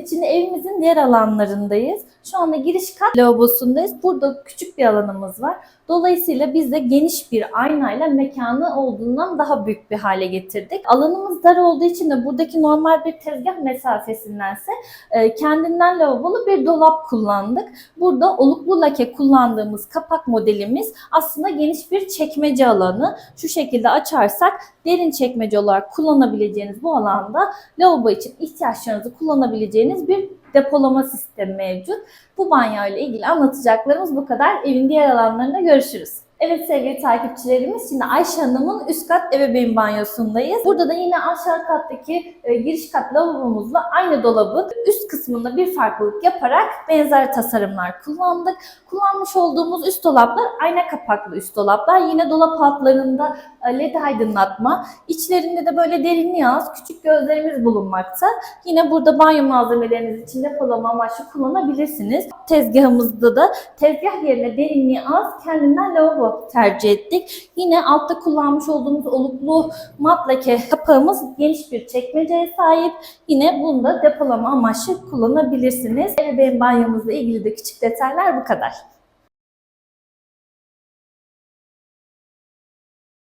için evimizin diğer alanlarındayız. Şu anda giriş kat lavabosundayız. Burada küçük bir alanımız var. Dolayısıyla biz de geniş bir aynayla mekanı olduğundan daha büyük bir hale getirdik. Alanımız dar olduğu için de buradaki normal bir tezgah mesafesindense e, kendinden lavabolu bir dolap kullandık. Burada oluklu lake kullandığımız kapak modelimiz aslında geniş bir çekmece alanı. Şu şekilde açarsak derin çekmece olarak kullanabileceğiniz bu alanda lavabo için ihtiyaçlarınızı kullanabileceğiniz bir depolama sistemi mevcut. Bu banyo ile ilgili anlatacaklarımız bu kadar. Evin diğer alanlarında görüşürüz. Evet sevgili takipçilerimiz şimdi Ayşe Hanım'ın üst kat ebeveyn banyosundayız. Burada da yine aşağı kattaki e, giriş kat lavabomuzla aynı dolabın üst kısmında bir farklılık yaparak benzer tasarımlar kullandık. Kullanmış olduğumuz üst dolaplar ayna kapaklı üst dolaplar. Yine dolap altlarında led aydınlatma. İçlerinde de böyle derinliği az küçük gözlerimiz bulunmakta. Yine burada banyo malzemeleriniz için depolama amaçlı kullanabilirsiniz. Tezgahımızda da tezgah yerine derinliği az kendinden lavabo tercih ettik. Yine altta kullanmış olduğumuz oluklu mat lake kapağımız geniş bir çekmeceye sahip. Yine bunu da depolama amaçlı kullanabilirsiniz. Ebeveyn banyomuzla ilgili de küçük detaylar bu kadar.